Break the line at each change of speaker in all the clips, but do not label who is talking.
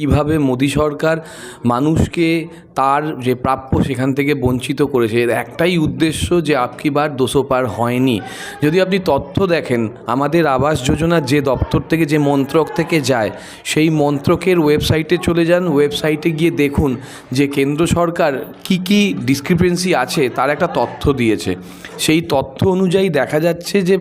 কীভাবে মোদী সরকার মানুষকে তার যে প্রাপ্য সেখান থেকে বঞ্চিত করেছে। এর একটাই উদ্দেশ্য যে আপকি বার দোষো পার হয়নি। যদি আপনি তথ্য দেখেন, আমাদের আবাস যোজনার যে দপ্তর থেকে, যে মন্ত্রক থেকে যায়, সেই মন্ত্রকের ওয়েবসাইটে চলে যান। ওয়েবসাইটে গিয়ে দেখুন যে কেন্দ্র সরকার কি কি ডিসক্রিপেন্সি আছে, তার একটা তথ্য দিয়েছে। সেই তথ্য অনুযায়ী দেখা যাচ্ছে যে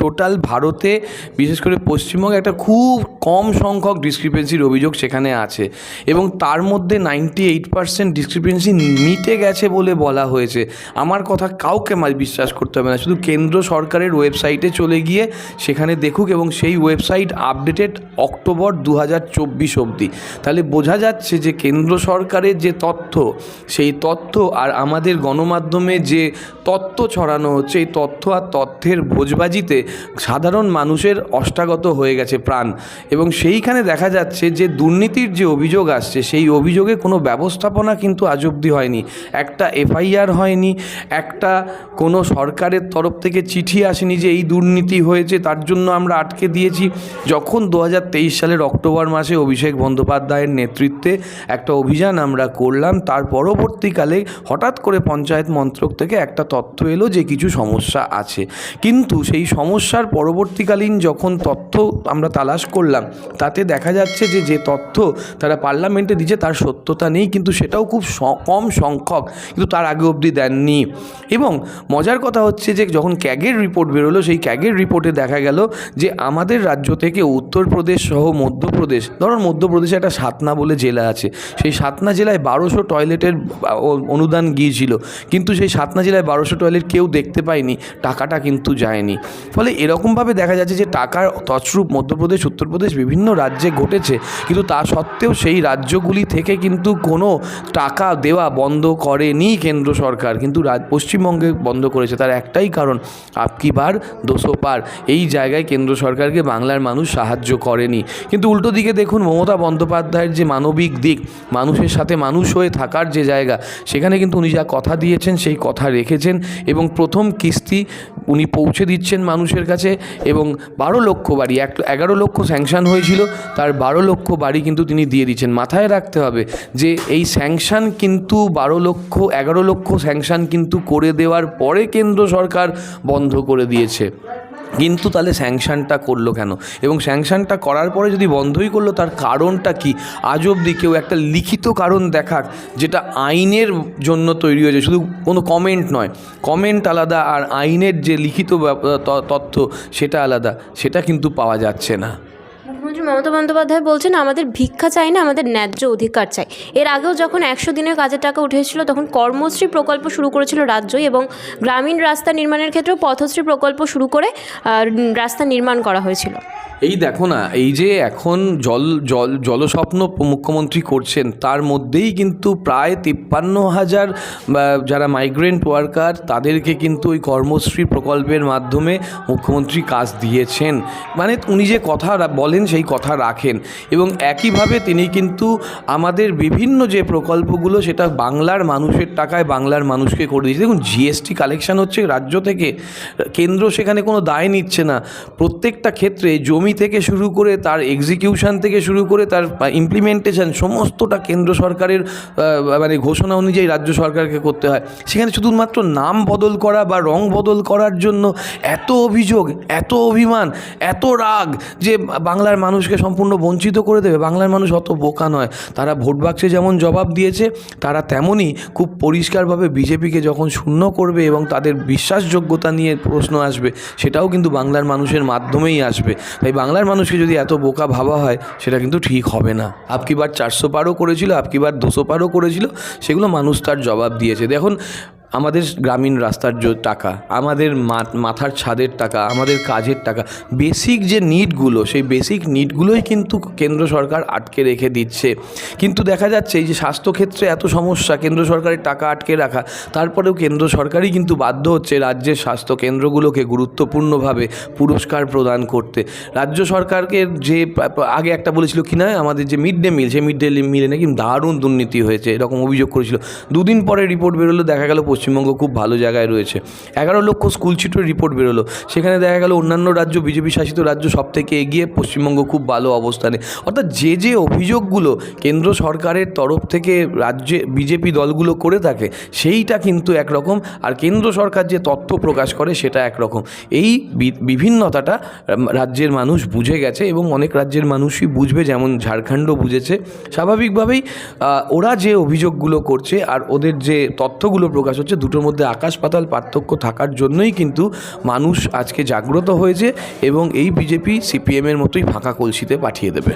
টোটাল ভারতে, বিশেষ করে পশ্চিমবঙ্গে, একটা খুব কম সংখ্যক ডিসক্রিপেন্সির অভিযোগ সেখানে আছে এবং তার মধ্যে নাইনটি এইট পার্সেন্ট ডিসক্রিপেন্সি মিটে গেছে বলে বলা হয়েছে। আমার কথা কাউকে মা বিশ্বাস করতে হবে না, শুধু কেন্দ্র সরকারের ওয়েবসাইটে চলে গিয়ে সেখানে দেখুক এবং সেই ওয়েবসাইট আপডেটেড অক্টোবর দু হাজার চব্বিশ অবধি। তাহলে বোঝা যাচ্ছে যে কেন্দ্র সরকারের যে তথ্য, সেই তথ্য আর আমাদের গণমাধ্যমে যে তথ্য ছড়ানো হচ্ছে, এই তথ্য আর তথ্যের ভোজবাজিতে সাধারণ মানুষের অষ্টাগত হয়ে গেছে প্রাণ। এবং সেইখানে দেখা যাচ্ছে যে দুর্নীতির যে অভিযোগ আসছে, সেই অভিযোগে কোনো ব্যবস্থাপনা কিন্তু আজ অবধি হয়নি। একটা এফআইআর হয়নি, একটা কোনো সরকারের তরফ থেকে চিঠি আসেনি যে এই দুর্নীতি হয়েছে, তার জন্য আমরা আটকে দিয়েছি। যখন দু হাজার তেইশ সালের অক্টোবর মাসে অভিষেক বন্দ্যোপাধ্যায়ের নেতৃত্বে একটা অভিযান আমরা করলাম, তার পরবর্তীকালে হঠাৎ করে পঞ্চায়েত মন্ত্রক থেকে একটা তথ্য এলো যে কিছু সমস্যা আছে। কিন্তু সেই সমস্যার পরবর্তীকালীন যখন তথ্য আমরা তালাশ করলাম, তাতে দেখা যাচ্ছে যে যে তথ্য তারা পার্লামেন্টে দিচ্ছে তার সত্যতা নেই, কিন্তু সেটাও খুব কম সংখ্যক, কিন্তু তার আগে অবধি দেননি। এবং মজার কথা হচ্ছে যে, যখন ক্যাগের রিপোর্ট বেরোলো, সেই ক্যাগের রিপোর্টে দেখা গেল যে, আমাদের রাজ্য থেকে উত্তরপ্রদেশ সহ মধ্যপ্রদেশ, ধরুন মধ্যপ্রদেশে একটা সাতনা বলে জেলা আছে, সেই সাতনা জেলায় বারোশো টয়লেটের অনুদান গিয়েছিল, কিন্তু সেই সাতনা জেলায় বারোশো টয়লেট কেউ দেখতে পায়নি, টাকাটা কিন্তু যায়নি। ফলে এরকমভাবে দেখা যাচ্ছে যে, টাকার তছরূপ মধ্যপ্রদেশ, উত্তরপ্রদেশ, বিভিন্ন রাজ্যে ঘটেছে, কিন্তু তা সত্ত্বেও সেই রাজ্যগুলি থেকে কিন্তু কোনো টাকা দেওয়া বন্ধ করেনি কেন্দ্র সরকার। কিন্তু পশ্চিমবঙ্গে বন্ধ করেছে। তার একটাই কারণ আপকি বার দোষো পার এই জায়গায় কেন্দ্র সরকারকে বাংলার মানুষ সাহায্য করেনি। কিন্তু উল্টো দিকে দেখুন, মমতা বন্দ্যোপাধ্যায়ের যে মানবিক দিক, মানুষের সাথে মানুষ হয়ে থাকার যে জায়গা, সেখানে কিন্তু উনি যা কথা দিয়েছেন, সেই কথা রেখেছেন এবং প্রথম কিস্তি উনি পৌঁছে দিচ্ছেন মানুষের কাছে এবং বারো লক্ষ বাড়ি, এক, এগারো লক্ষ স্যাংশন হয়েছিল, তার বারো লক্ষ বাড়ি কিন্তু তিনি দিয়ে দিচ্ছেন। মাথায় রাখতে হবে যে এই স্যাংশন কিন্তু বারো লক্ষ, এগারো লক্ষ স্যাংশন কিন্তু করে দেওয়ার পরে কেন্দ্র সরকার বন্ধ করে দিয়েছে। কিন্তু তাহলে স্যাংশানটা করল কেন? এবং স্যাংশানটা করার পরে যদি বন্ধই করল, তার কারণটা কি? আজ অবধি কেউ একটা লিখিত কারণ দেখাক যেটা আইনের জন্য তৈরি হয়েছে, শুধু কোনো কমেন্ট নয়। কমেন্ট আলাদা আর আইনের যে লিখিত তথ্য, সেটা আলাদা। সেটা কিন্তু পাওয়া যাচ্ছে না।
মমতা বন্দ্যোপাধ্যায় বলছেন, আমাদের ভিক্ষা চাই না, আমাদের ন্যায্য অধিকার চাই। এর আগেও যখন একশো দিনের কাজের টাকা উঠেছিল তখন কর্মশ্রী প্রকল্প শুরু করেছিল রাজ্য এবং গ্রামীণ রাস্তা নির্মাণের ক্ষেত্রেও পথশ্রী প্রকল্প শুরু করে রাস্তা নির্মাণ করা হয়েছিল।
এই দেখো না, এই যে এখন জল জল, জলস্বপ্ন মুখ্যমন্ত্রী করছেন, তার মধ্যেই কিন্তু প্রায় তিপ্পান্ন হাজার যারা মাইগ্রেন্ট ওয়ার্কার তাদেরকে কিন্তু ওই কর্মশ্রী প্রকল্পের মাধ্যমে মুখ্যমন্ত্রী কাজ দিয়েছেন। মানে উনি যে কথা বলেন, সেই কথা রাখেন এবং একইভাবে তিনি কিন্তু আমাদের বিভিন্ন যে প্রকল্পগুলো সেটা বাংলার মানুষের টাকায় বাংলার মানুষকে করে দিয়েছে। দেখুন জিএসটি কালেকশান হচ্ছে রাজ্য থেকে, কেন্দ্র সেখানে কোনো দায় নিচ্ছে না। প্রত্যেকটা ক্ষেত্রে জমি থেকে শুরু করে তার এক্সিকিউশন থেকে শুরু করে তার ইমপ্লিমেন্টেশন সমস্তটা কেন্দ্র সরকারের মানে ঘোষণা অনুযায়ী রাজ্য সরকারকে করতে হয়। সেখানে শুধুমাত্র নাম বদল করা বা রং বদল করার জন্য এত অভিযোগ, এত অভিমান, এত রাগ যে বাংলার মানুষকে সম্পূর্ণ বঞ্চিত করে দেবে। বাংলার মানুষ অত বোকা নয়। তারা ভোট বাক্সে যেমন জবাব দিয়েছে, তারা তেমনই খুব পরিষ্কারভাবে বিজেপিকে যখন শূন্য করবে এবং তাদের বিশ্বাসযোগ্যতা নিয়ে প্রশ্ন আসবে, সেটাও কিন্তু বাংলার মানুষের মাধ্যমেই আসবে। তাই বাংলার মানুষকে যদি এত বোকা ভাবা হয়, সেটা কিন্তু ঠিক হবে না। আপকিবার চারশো পারও করেছিল আপকিবার দুশো পারও করেছিল, সেগুলো মানুষ তার জবাব দিয়েছে। দেখুন আমাদের গ্রামীণ রাস্তার যে টাকা, আমাদের মাথার ছাদের টাকা, আমাদের কাজের টাকা বেসিক যে নিডগুলো সেই বেসিক নিডগুলোই কিন্তু কেন্দ্র সরকার আটকে রেখে দিচ্ছে। কিন্তু দেখা যাচ্ছে এই যে স্বাস্থ্যক্ষেত্রে এত সমস্যা, কেন্দ্র সরকারের টাকা আটকে রাখা, তারপরেও কেন্দ্র সরকারই কিন্তু বাধ্য হচ্ছে রাজ্যের স্বাস্থ্য কেন্দ্রগুলোকে গুরুত্বপূর্ণভাবে পুরস্কার প্রদান করতে। রাজ্য সরকারকে যে আগে একটা বলেছিল কি না, আমাদের যে মিড ডে মিল সেই মিড ডে মিলে নাকি দারুণ দুর্নীতি হয়েছে, এরকম অভিযোগ করেছিল। দুদিন পরে রিপোর্ট বেরোলো, দেখা গেল পশ্চিম পশ্চিমবঙ্গ খুব ভালো জায়গায় রয়েছে। এগারো লক্ষ স্কুল চিটের রিপোর্ট বেরোলো। সেখানে দেখা গেল অন্যান্য রাজ্য, বিজেপি শাসিত রাজ্য সব থেকে এগিয়ে পশ্চিমবঙ্গ খুব ভালো অবস্থানে। অর্থাৎ যে যে অভিযোগগুলো কেন্দ্র সরকারের তরফ থেকে রাজ্যে, বিজেপি দলগুলো করে থাকে, সেইটা কিন্তু একরকম। আর কেন্দ্র সরকার যে তথ্য প্রকাশ করে সেটা একরকম। এই বিভিন্নতাটা রাজ্যের মানুষ বুঝে গেছে এবং অনেক রাজ্যের মানুষই বুঝবে, যেমন ঝাড়খণ্ডও বুঝেছে। স্বাভাবিকভাবেই ওরা যে অভিযোগগুলো করছে আর ওদের যে তথ্যগুলো প্রকাশ হচ্ছে দুটোর মধ্যে আকাশ পাতাল পার্থক্য থাকার জন্যই কিন্তু মানুষ আজকে জাগ্রত হয়েছে এবং এই বিজেপি সিপিএমের মতোই ফাঁকা কলসিতে পাঠিয়ে দেবে।